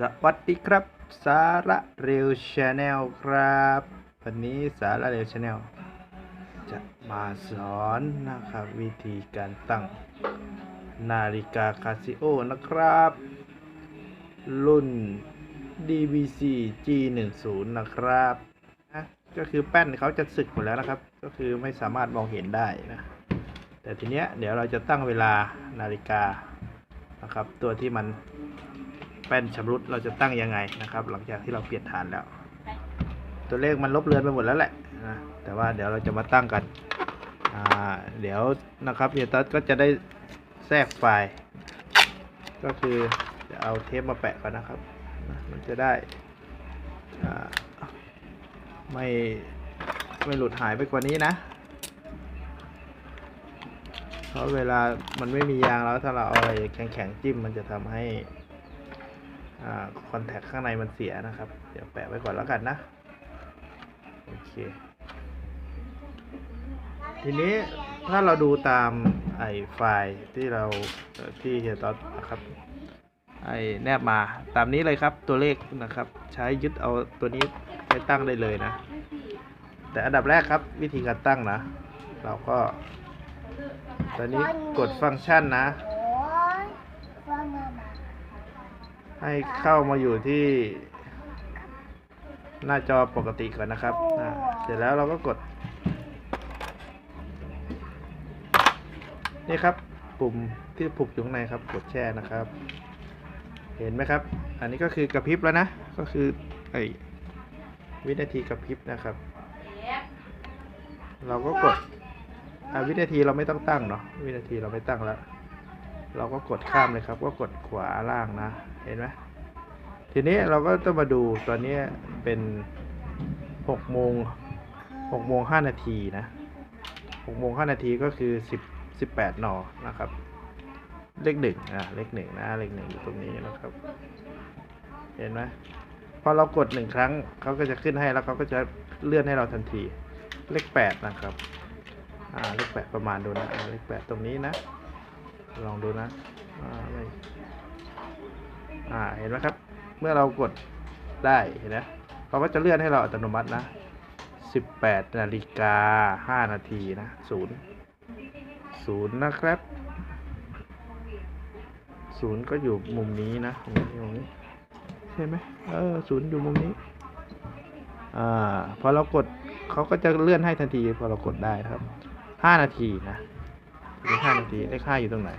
สวัสดีครับ สาระเร็วชาแนลครับ วันนี้สาระเร็วชาแนลจะมาสอนนะครับ วิธีการตั้งนาฬิกาคาซิโอนะครับ รุ่น DBC G10 นะครับนะก็คือแป้นเขาจะสึกหมดแล้วนะครับ ก็คือไม่สามารถมองเห็นได้นะแต่ทีเนี้ยเดี๋ยวเราจะตั้งเวลานาฬิกานะครับ ตัวที่มัน แป้นชำรุดเราจะตั้งยังไงนะครับ หลังจากที่เราเปลี่ยนฐานแล้ว ตัวเลขมันลบเลือนไปหมดแล้วแหละนะแต่ว่าเดี๋ยวเราจะมาตั้งกันอ่าเดี๋ยวนะครับเฮียตัสก็จะได้แทรกไฟล์ ก็คือจะเอาเทปมาแปะก่อนนะครับนะมันจะได้อ่าไม่ไม่หลุดหายไปกว่านี้นะ เพราะเวลามันไม่มียางแล้วถ้าเราเอาอะไรแข็งๆจิ้มมันจะทำให้ คอนแทคข้างในมันเสียนะครับ เดี๋ยวแปะไว้ก่อนแล้วกันนะ โอเค ทีนี้ถ้าเราดูตามไอไฟล์ที่เราที่เฮียตอสนะครับไอแนบมาตามนี้เลยครับตัวเลขนะครับ ใช้ยึดเอาตัวนี้ไปตั้งได้เลยนะ แต่อันดับแรกครับวิธีการตั้งนะ เราก็ ตอนนี้กดฟังก์ชันนะ โอ้ยว่ามามา ให้เข้ามาอยู่ที่ หน้าจอปกติก่อนนะครับอ่าเสร็จแล้วเราก็กด นี่ครับปุ่มที่ผูกอยู่ข้างในครับ กดแช่นะครับ เห็นไหมครับ อันนี้ก็คือกระพริบแล้วนะ ก็คือไอวินาทีกระพริบนะครับ เราก็กดอ่าวินาทีเราไม่ต้องตั้งเนาะวินาทีเราไม่ตั้งแล้ว เราก็กดข้ามเลยครับ ก็กดขวาล่างนะ เห็นไหมทีนี้เราก็ต้องมาดูตอนนี้เป็นหกโมงหกโมงห้านาทีนะหกโมงห้านาทีก็คือสิบสิบแปดนนะครับ เลขหนึ่งอะเลขหนึ่งนะเลขหนึ่งอยู่ตรงนี้นะครับ เห็นไหมพอเรากดหนึ่งครั้งเขาก็จะขึ้นให้แล้วเขาก็จะเลื่อนให้เราทันที เลขแปดนะครับอ่าเลขแปดประมาณดูนะเลขแปดตรงนี้นะ ลองดูนะอ่าไม่ อ่าเห็นไหมครับ เมื่อเรากดได้เห็นไหมเขาก็จะเลื่อนให้เราอัตโนมัตินะ 18นาฬิกา5นาทีนะศูนย์ศูนย์นะครับศูนย์ก็อยู่มุมนี้นะมุมนี้มุมนี้ใช่ไหมเออศูนย์อยู่มุมนี้อ่าพอเรากดเขาก็จะเลื่อนให้ทันที พอเรากดได้นะครับ5นาทีนะเลขห้านาทีเลขห้าอยู่ตรงไหน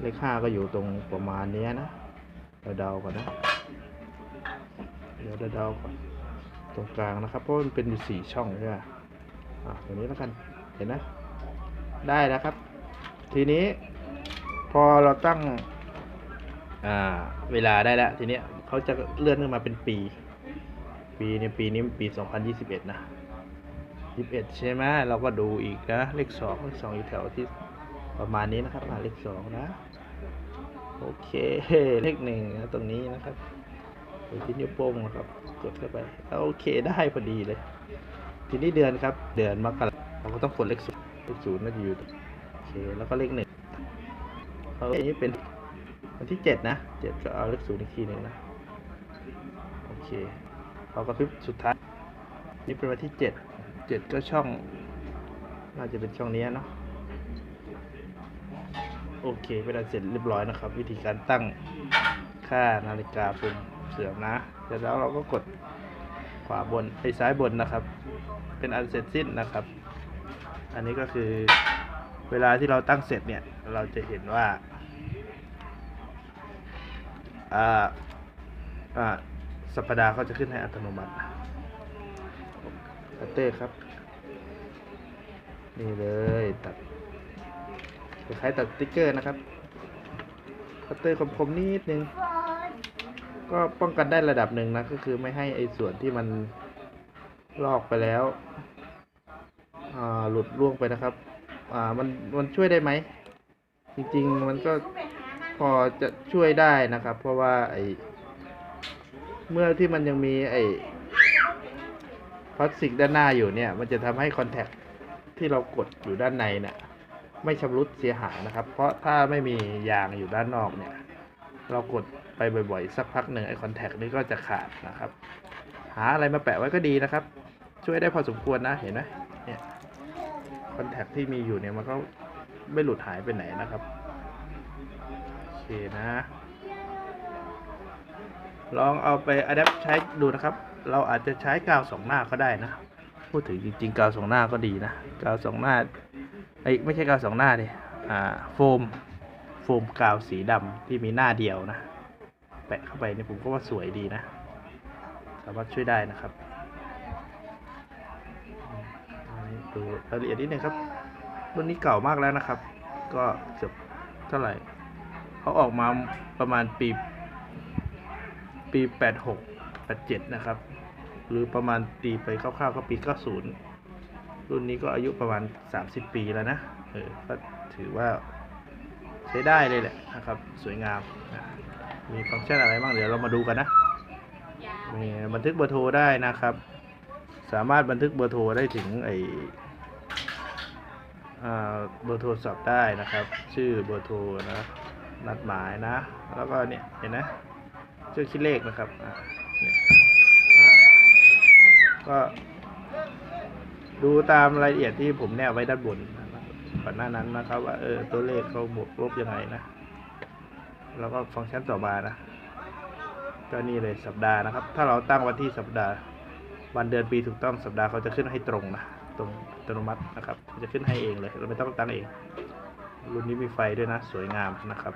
เลขห้าก็อยู่ตรงประมาณนี้นะ เราเดาก่อนนะ เดี๋ยวเราเดาก่อน ตรงกลางนะครับ เพราะมันเป็นอยู่สี่ช่องใช่ไหมอะตรงนี้แล้วกัน เห็นนะ ได้แล้วครับ ทีนี้พอเราตั้งอ่าเวลาได้แล้ว ทีเนี้ยเขาจะเลื่อนขึ้นมาเป็นปี ปีเนี่ยปีนี้มันปี 2021 นะยี่สิบเอ็ดใช่ไหมเราก็ดูอีกนะ เลขสองเลขสองอยู่แถวที่ประมาณนี้นะครับเลขสองนะ โอเค เลขหนึ่งนะตรงนี้นะครับดูที่นิ้วโป้งนะครับ กดเข้าไป โอเคได้พอดีเลย ทีนี้เดือนครับ เดือนมกราเราก็ต้องกดเลขศูนย์เลขศูนย์น่าจะอยู่โอเค แล้วก็เลขหนึ่งเขาอันนี้เป็นวันที่เจ็ดนะเจ็ดก็เอาเลขศูนย์อีกทีหนึ่งนะ โอเคเราก็พริบสุดท้าย นี่เป็นวันที่เจ็ดเจ็ดก็ช่อง น่าจะเป็นช่องนี้เนาะ โอเคเป็นอันเสร็จเรียบร้อยนะครับ วิธีการตั้งค่านาฬิกาปุ่มเสื่อมนะเสร็จแล้วเราก็กดขวาบนไปซ้ายบนนะครับ เป็นอันเสร็จสิ้นนะครับ อันนี้ก็คือเวลาที่เราตั้งเสร็จเนี่ย เราจะเห็นว่าอ่าอ่าสัปดาห์เขาจะขึ้นให้อัตโนมัติคัตเตอร์ครับ นี่เลยตัด คล้ายตัดสติ๊กเกอร์นะครับคัตเตอร์คมๆนิดนึง ก็ป้องกันได้ระดับหนึ่งนะ ก็คือไม่ให้ไอ้ส่วนที่มันลอกไปแล้วหลุดร่วงไปนะครับ อ่ามันมันช่วยได้ไหม จริงๆมันก็พอจะช่วยได้นะครับ เพราะว่าไอ้เมื่อที่มันยังมีไอ้พลาสติกด้านหน้าอยู่เนี่ย มันจะทำให้คอนแทคที่เรากดอยู่ด้านในเนี่ย ไม่ชำรุดเสียหายนะครับ เพราะถ้าไม่มียางอยู่ด้านนอกเนี่ย เรากดไปบ่อยๆ สักพักหนึ่งไอคอนแทคนี้ก็จะขาดนะครับ หาอะไรมาแปะไว้ก็ดีนะครับ ช่วยได้พอสมควรนะเห็นไหมเนี่ยคอนแทคที่มีอยู่เนี่ยมันก็ไม่หลุดหายไปไหนนะครับโอเคนะ ลองเอาไปอัดแอปใช้ดูนะครับ เราอาจจะใช้กาวสองหน้าก็ได้นะ พูดถึงจริงๆกาวสองหน้าก็ดีนะกาวสองหน้าไอ้ไม่ใช่กาวสองหน้าดิอ่าโฟมโฟมกาวสีดำที่มีหน้าเดียวนะ แปะเข้าไปเนี่ยผมก็ว่าสวยดีนะ สามารถช่วยได้นะครับอันนี้ดูรายละเอียดนิดนึงครับรุ่นนี้เก่ามากแล้วนะครับ ก็เกือบเท่าไหร่เขาออกมาประมาณปี ปี 86 87 นะครับ หรือประมาณตีไปคร่าวๆก็ปี90 รุ่นนี้ก็อายุประมาณ 30 ปีแล้วนะเออก็ถือว่าใช้ได้เลยแหละนะครับ สวยงาม มีฟังก์ชันอะไรบ้างเดี๋ยวเรามาดูกันนะมีบันทึกเบอร์โทรได้นะครับ สามารถบันทึกเบอร์โทรได้ถึงไอเบอร์โทรศัพท์ได้นะครับ ชื่อเบอร์โทรนะนัดหมายนะ แล้วก็เนี่ยเห็นนะชื่อคิดเลขนะครับเนี่ย ก็ดูตามรายละเอียดที่ผมแนบไว้ด้านบนก่อนหน้านั้นนะครับ ว่าเออตัวเลขเขาบวกลบยังไงนะ แล้วก็ฟังก์ชันต่อมานะก็นี่เลยสัปดาห์นะครับ ถ้าเราตั้งวันที่สัปดาห์ วันเดือนปีถูกต้องสัปดาห์เขาจะขึ้นให้ตรงนะตรงอัตโนมัตินะครับเขาจะขึ้นให้เองเลย เราไม่ต้องตั้งเอง รุ่นนี้มีไฟด้วยนะ สวยงามนะครับ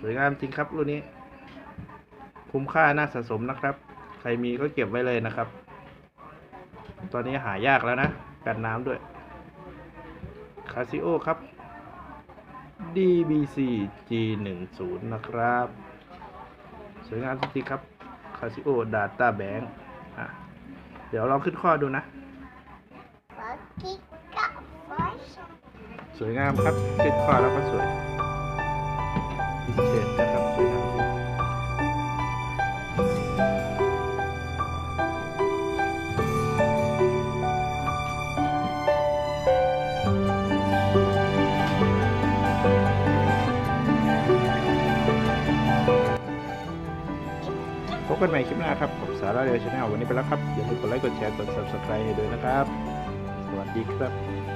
สวยงามจริงครับรุ่นนี้ คุ้มค่าน่าสะสมนะครับ ใครมีก็เก็บไว้เลยนะครับ ตอนนี้หายากแล้วนะ กันน้ำด้วยคาซิโอครับ DBC G10 นะครับ สวยงามจริงๆครับ Casio Data Bank อะ เดี๋ยวลองขึ้นข้อดูนะสวยงามครับขึ้นข้อแล้วก็สวยพิเศษนะครับ กันใหม่คลิปหน้าครับผมสาระเรียวชาแนลวันนี้ไปแล้วครับ อย่าลืมกดไลค์กดแชร์กด subscribe ให้ด้วยนะครับ สวัสดีครับ